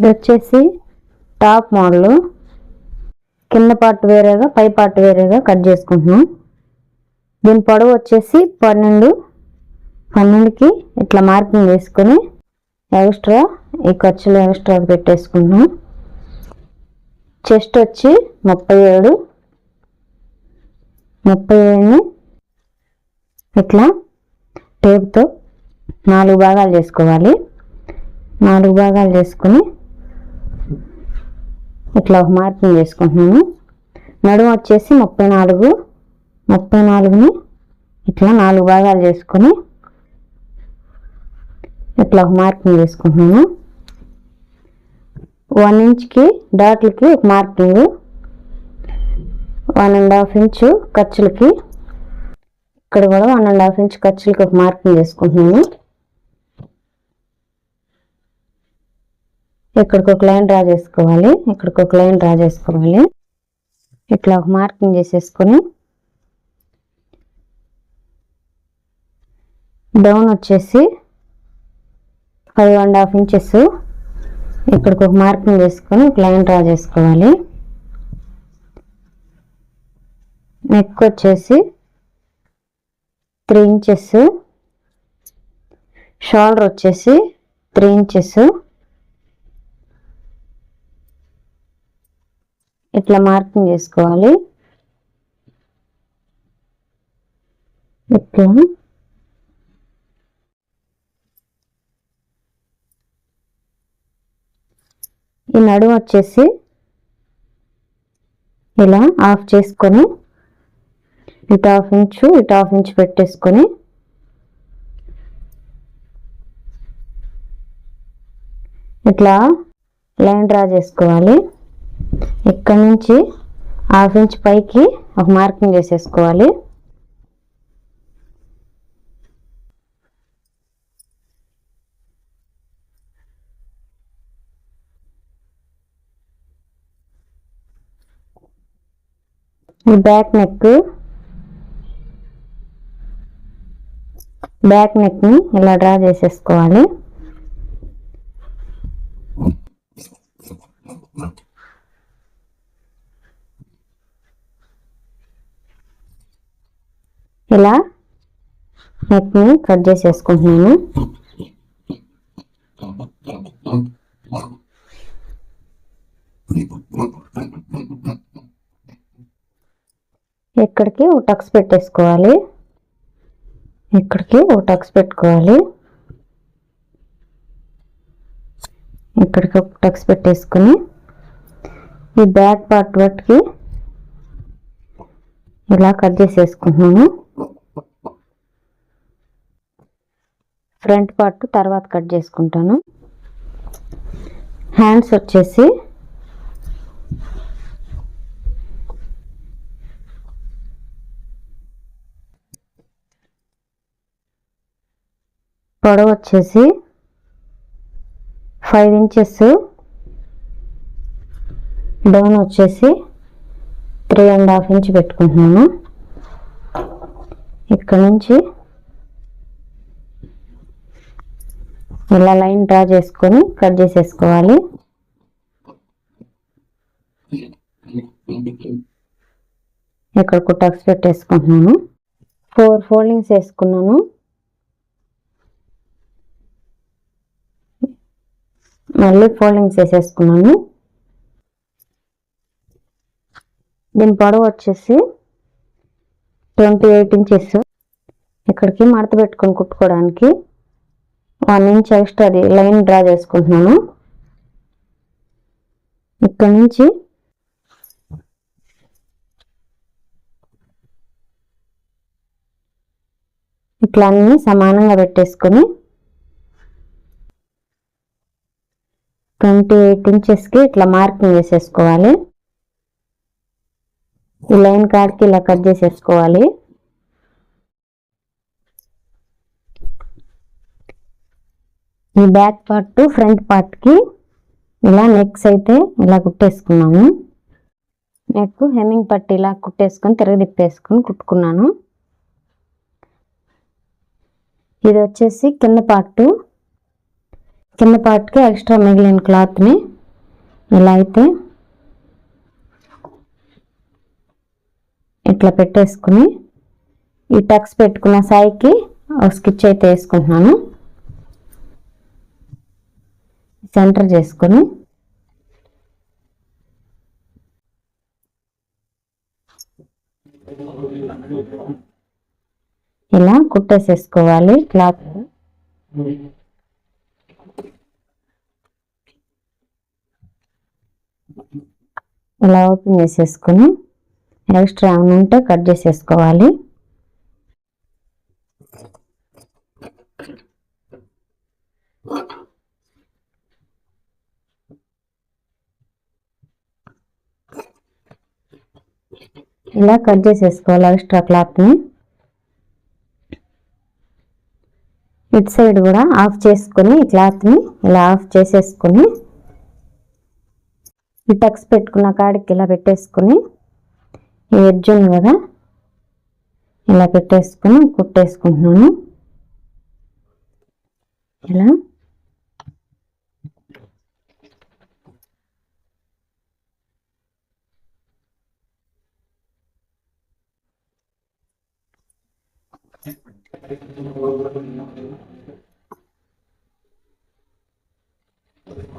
ఇది వచ్చేసి top model. కింద పార్ట్ వేరేగా పై పార్ట్ వేరేగా కట్ చేసుకుంటున్నాం. దీని పొడవు వచ్చేసి పన్నెండు. పన్నెండుకి ఇట్లా మార్కింగ్ వేసుకొని ఎక్స్ట్రా ఈ ఖర్చులు ఎక్స్ట్రా పెట్టేసుకుంటున్నాం. చెస్ట్ వచ్చి ముప్పై ఏడు. ముప్పై ఏడుని ఇట్లా టేప్తో నాలుగు భాగాలు చేసుకోవాలి. నాలుగు భాగాలు చేసుకుని ఇట్లా ఒక మార్కింగ్ చేసుకుంటున్నాను నడుము వచ్చేసి ముప్పై నాలుగు ముప్పై నాలుగుని ఇట్లా నాలుగు భాగాలు చేసుకొని ఇట్లా ఒక మార్కింగ్ చేసుకుంటున్నాను వన్ ఇంచ్కి డాట్లకి ఒక marking one and half inch ఖర్చులకి ఇక్కడ కూడా వన్ అండ్ హాఫ్ ఇంచ్ ఖర్చులకి ఒక మార్కింగ్ చేసుకుంటున్నాను ఇక్కడికి ఒక లైన్ డ్రా చేసుకోవాలి. ఇక్కడికి ఒక లైన్ డ్రా చేసుకోవాలి. ఇట్లా ఒక మార్కింగ్ చేసేసుకొని డౌన్ వచ్చేసి ఫైవ్ అండ్ హాఫ్ ఇంచెస్ ఇక్కడికి ఒక మార్కింగ్ చేసుకొని ఒక లైన్ డ్రా చేసుకోవాలి. నెక్ వచ్చేసి త్రీ ఇంచెస్. షోల్డర్ వచ్చేసి త్రీ ఇంచెస్. ఇట్లా మార్కింగ్ చేసుకోవాలి. ఇట్లా. ఈ నడుము వచ్చేసి ఇలా ఆఫ్ చేసుకొని ఇటు హాఫ్ ఇంచు ఇటు హాఫ్ ఇంచు పెట్టేసుకొని ఇట్లా లైన్ డ్రా చేసుకోవాలి. ఇక్కడ నుంచి హాఫ్ ఇంచ్ పైకి ఒక మార్కింగ్ చేసేసుకోవాలి ఈ బ్యాక్ నెక్ బ్యాక్ నెక్ని ఇలా డ్రా చేసేసుకోవాలి. ఇలా నెక్ని కట్ చేసేసుకుంటున్నాను. ఇక్కడికి ఓ టక్స్ పెట్టేసుకోవాలి. ఇక్కడికి ఓ టక్స్ పెట్టుకోవాలి. ఇక్కడికి ఒక టక్స్ పెట్టేసుకుని ఈ బ్యాక్ పార్ట్ వాటికి ఇలా కట్ చేసేసుకుంటున్నాను. ఫ్రంట్ పార్ట్ తర్వాత కట్ చేసుకుంటాను. హ్యాండ్స్ వచ్చేసి పొడవు వచ్చేసి ఫైవ్ ఇంచెస్ డౌన్ వచ్చేసి త్రీ అండ్ హాఫ్ ఇంచ్ పెట్టుకుంటున్నాను. ఇక్కడ నుంచి ఇలా లైన్ డ్రా చేసుకొని కట్ చేసేసుకోవాలి. ఇక్కడ కుటాక్స్ పెట్టేసుకుంటున్నాను. ఫోర్ ఫోల్డింగ్స్ వేసుకున్నాను. మళ్ళీ ఫోల్డింగ్స్ వేసేసుకున్నాను. దీని పొడవు వచ్చేసి ట్వంటీ ఎయిట్ ఇంచెస్ ఇక్కడికి మడత పెట్టుకొని కుట్టుకోవడానికి వన్ ఇంచ్ ఎక్స్ట్రా అది లైన్ డ్రా చేసుకుంటున్నాను. ఇక్కడ నుంచి ఇట్లా అన్ని సమానంగా పెట్టేసుకొని ట్వంటీ ఎయిట్ ఇంచెస్కి ఇట్లా మార్కింగ్ వేసేసుకోవాలి ఈ లైన్ కాడికి ఇలా కట్ చేసేసుకోవాలి. ఈ బ్యాక్ పార్ట్ ఫ్రంట్ పార్ట్కి ఇలా నెక్స్ అయితే ఇలా కుట్టేసుకున్నాము. నెక్ హెమ్మింగ్ పట్టి ఇలా కుట్టేసుకొని తిరగదిప్పేసుకొని కుట్టుకున్నాను. ఇది వచ్చేసి కింద పార్ట్ కింద పార్ట్కి ఎక్స్ట్రా మిగిలిన క్లాత్ని ఇలా అయితే ఇట్లా పెట్టేసుకుని ఈ టక్స్ పెట్టుకున్న సాయికి ఒక స్కిచ్ అయితే వేసుకుంటున్నాను. సెంటర్ చేసుకొని ఇలా కుట్టేసేసుకోవాలి క్లాత్. ఇలా ఓపెన్ చేసేసుకొని ఎక్స్ట్రా ఏమైనా ఉంటే కట్ చేసేసుకోవాలి. ఇలా కట్ చేసేసుకోవాలి ఎక్స్ట్రా క్లాత్ని. ఇటు సైడ్ కూడా ఆఫ్ చేసుకొని క్లాత్ని ఇలా ఆఫ్ చేసేసుకొని ఈ టక్స్ పెట్టుకున్న కాడికి ఇలా పెట్టేసుకొని ఈ ఎడ్జ్ ఉంది కదా ఇలా పెట్టేసుకొని కుట్టేసుకుంటున్నాను. ఇలా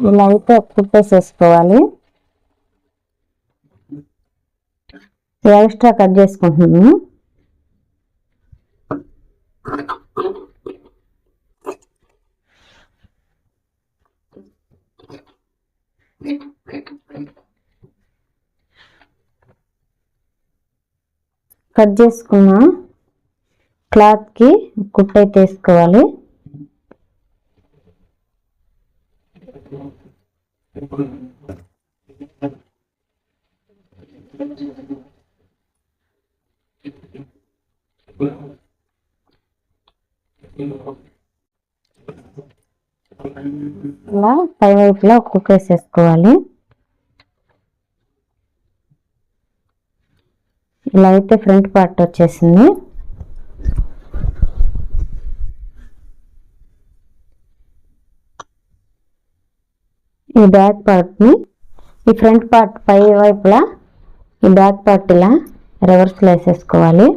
ఇలా అయితే కుట్టేసేసుకోవాలి ఎక్స్ట్రా కట్ చేసుకుంటున్నాను. కట్ చేసుకున్న క్లాత్కి కుట్టయితే వేసుకోవాలి ఇలా పై వైపులో కుక్ వేసేసుకోవాలి ఇలా అయితే ఫ్రంట్ పార్ట్ వచ్చేసింది. ఈ బ్యాక్ పార్ట్ని ఈ ఫ్రంట్ పార్ట్ పై వైపులా ఈ బ్యాక్ పార్ట్ ఇలా రివర్స్లో వేసేసుకోవాలి.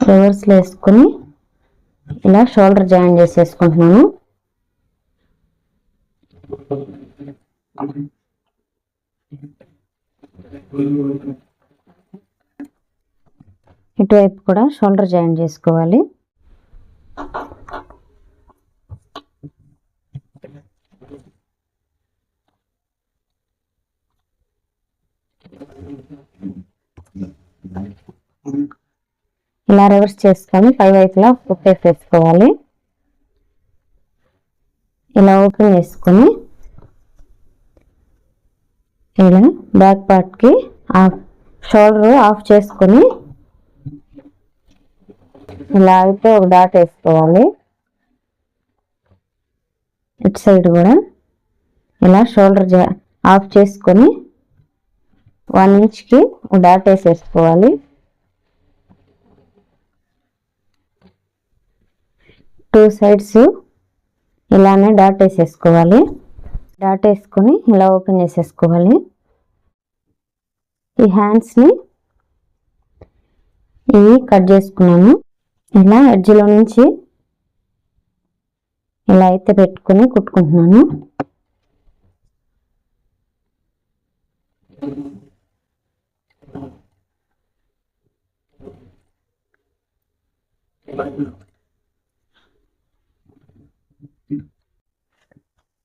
రివర్స్లో వేసుకొని ఇలా షోల్డర్ జాయిన్ చేసేసుకుంటున్నాను. ఇటువైపు కూడా షోల్డర్ జాయిన్ చేసుకోవాలి. ఇలా రివర్స్ చేసుకొని పై వైపులా కుట్టేసేసుకోవాలి ఇలా ఓపెన్ చేసుకొని ఇలా బ్యాక్ పార్ట్కి ఆఫ్ షోల్డర్ ఆఫ్ చేసుకొని ఇలా అయితే ఒక డాట్ వేసుకోవాలి. ఇటు సైడ్ కూడా ఇలా షోల్డర్ ఆఫ్ చేసుకొని వన్ ఇంచ్కి డాట్ వేసేసుకోవాలి. టూ సైడ్స్ ఇలానే డాట్ వేసేసుకోవాలి. డాట్ వేసుకొని ఇలా ఓపెన్ చేసేసుకోవాలి. ఈ హ్యాండ్స్ని ఇవి కట్ చేసుకున్నాను ఇలా ఎడ్జ్లో నుంచి ఇలా అయితే పెట్టుకొని కుట్టుకుంటున్నాను.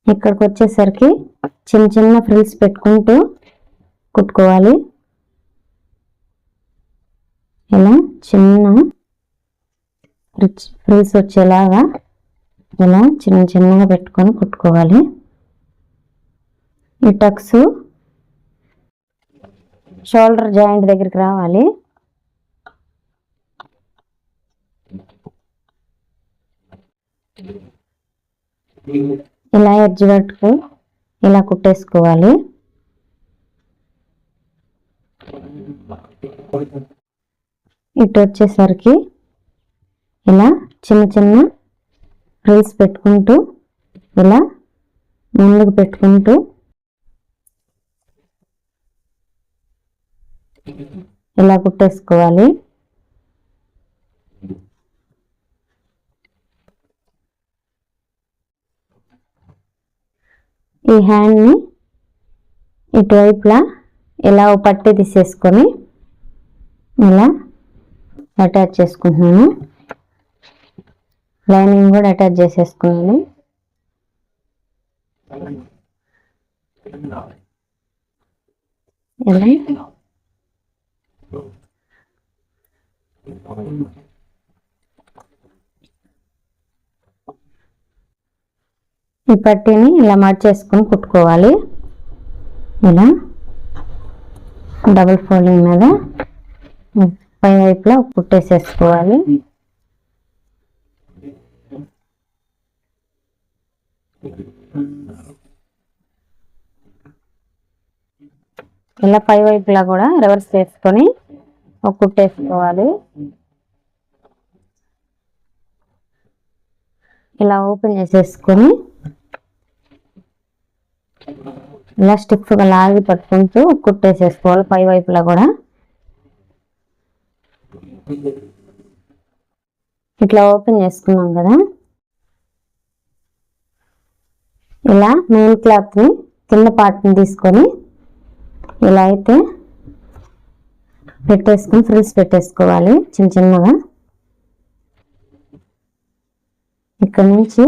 ఇక్కడికి వచ్చేసరికి చిన్న చిన్న ఫ్రిల్స్ పెట్టుకుంటూ కుట్టుకోవాలి. ఇలా చిన్న ఫ్రిల్స్ వచ్చేలాగా ఇలా చిన్న చిన్నగా పెట్టుకొని కుట్టుకోవాలి. ఈ టక్స్ షోల్డర్ జాయింట్ దగ్గరికి రావాలి. ఇలా ఎడ్జ్ వరకు ఇలా కుట్టేసుకోవాలి. ఇటు వచ్చేసరికి ఇలా చిన్న చిన్న రీల్స్ పెట్టుకుంటూ ఇలా ముందుకు పెట్టుకుంటూ. ఇలా కుట్టేసుకోవాలి. ఈ హ్యాండ్ని ఇటువైపులా ఇలా ఓ పట్టి తీసేసుకొని ఇలా అటాచ్ చేసుకుంటున్నాను. లైనింగ్ కూడా అటాచ్ చేసేసుకున్నాను. ఇలా ఈ పట్టీని ఇలా మార్చేసుకొని కుట్టుకోవాలి. ఇలా డబుల్ ఫోల్డింగ్ మీద పై వైపులా కుట్టేసేసుకోవాలి. ఇలా పై వైపులా కూడా రివర్స్ చేసుకొని ఒక కుట్టేసుకోవాలి. ఇలా ఓపెన్ చేసేసుకొని ఇలా స్టిక్స్గా లాగి పట్టుకుంటూ కుట్టేసేసుకోవాలి పై వైపులా కూడా. ఇట్లా ఓపెన్ చేసుకున్నాం కదా. ఇలా మెయిన్ క్లాత్ని కింద పార్ట్ని తీసుకొని ఇలా అయితే పెట్టేసుకొని ఫ్రిల్స్ పెట్టేసుకోవాలి చిన్న చిన్నగా. ఇక్కడ నుంచి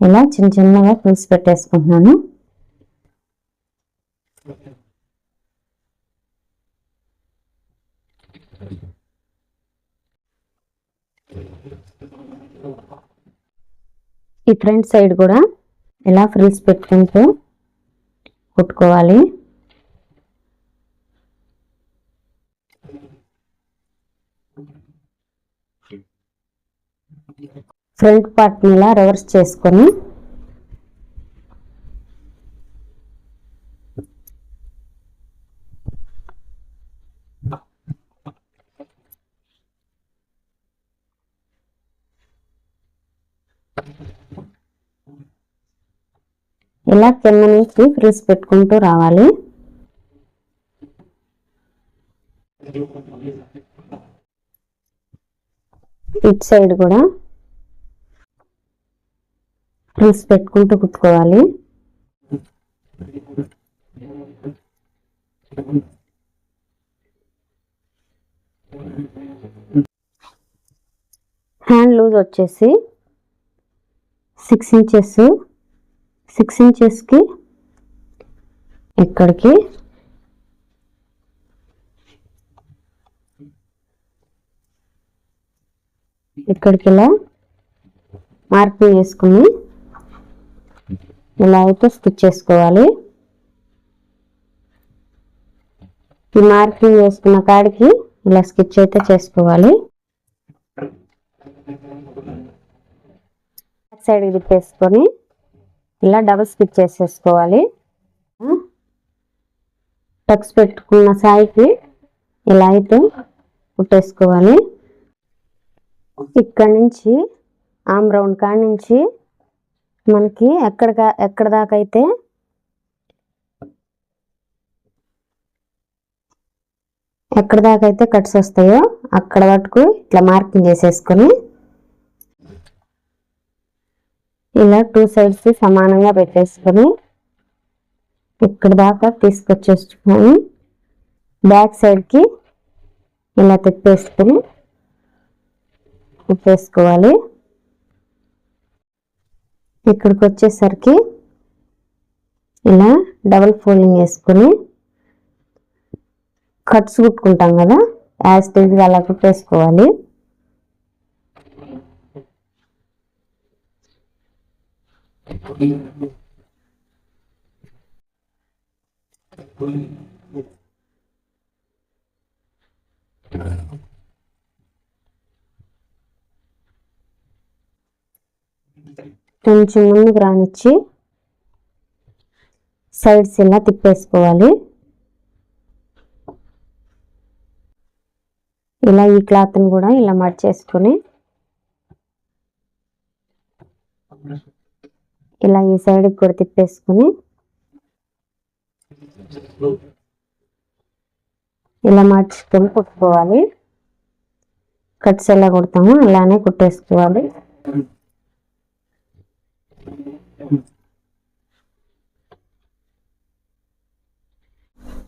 ఇలా చిన్న చిన్నగా ఫ్రిల్స్ పెట్టేసుకుంటున్నాను. ఈ ఫ్రంట్ సైడ్ కూడా ఇలా ఫ్రిల్స్ పెట్టుకుంటూ కుట్టుకోవాలి. ఫ్రంట్ పార్ట్ని ఇలా రివర్స్ చేసుకొని ఇలా కింద నుంచి ఫ్రీజ్ పెట్టుకుంటూ రావాలి. ఇటు సైడ్ కూడా ఫ్రీజ్ పెట్టుకుంటూ కుట్టుకోవాలి. హ్యాండ్ లూజ్ వచ్చేసి సిక్స్ ఇంచెస్ సిక్స్ ఇంచెస్కి ఇక్కడికి ఇక్కడికి ఇలా మార్కింగ్ వేసుకుని ఇలా అయితే స్టిచ్ చేసుకోవాలి. ఈ మార్కింగ్ వేసుకున్న కాడికి ఇలా స్కిచ్ అయితే చేసుకోవాలి. సైడ్ తిప్పేసుకొని ఇలా డబుల్ స్టిచ్ చేసేసుకోవాలి. టక్స్ పెట్టుకున్న సాయికి ఇలా అయితే కుట్టేసుకోవాలి. ఇక్కడ నుంచి ఆమ్ రౌండ్ కాడ నుంచి మనకి ఎక్కడ ఎక్కడ దాకా అయితే ఎక్కడ దాకా అయితే కట్స్ వస్తాయో అక్కడ వరకు ఇట్లా మార్కింగ్ చేసేసుకొని ఇలా టూ సైడ్స్ సమానంగా పెట్టేసుకొని ఇక్కడ దాకా తీసుకొచ్చేసుకొని బ్యాక్ సైడ్కి ఇలా తిప్పేసుకొని తిప్పేసుకోవాలి. ఇక్కడికి వచ్చేసరికి ఇలా డబల్ ఫోల్డింగ్ వేసుకొని కట్స్ కుట్టుకుంటాం కదా యాజ్ టీజ్గా అలా కుట్టేసుకోవాలి. కొంచెం ముందుకు రానిచ్చి సైడ్స్ ఇలా తిప్పేసుకోవాలి. ఇలా ఈ క్లాత్ని కూడా ఇలా మడిచేసుకొని ఇలా ఈ సైడ్కి కూడా తిప్పేసుకొని ఇలా మార్చుకొని కుట్టుకోవాలి. కట్స్ ఎలా కుడతామో అలానే కుట్టేసుకోవాలి.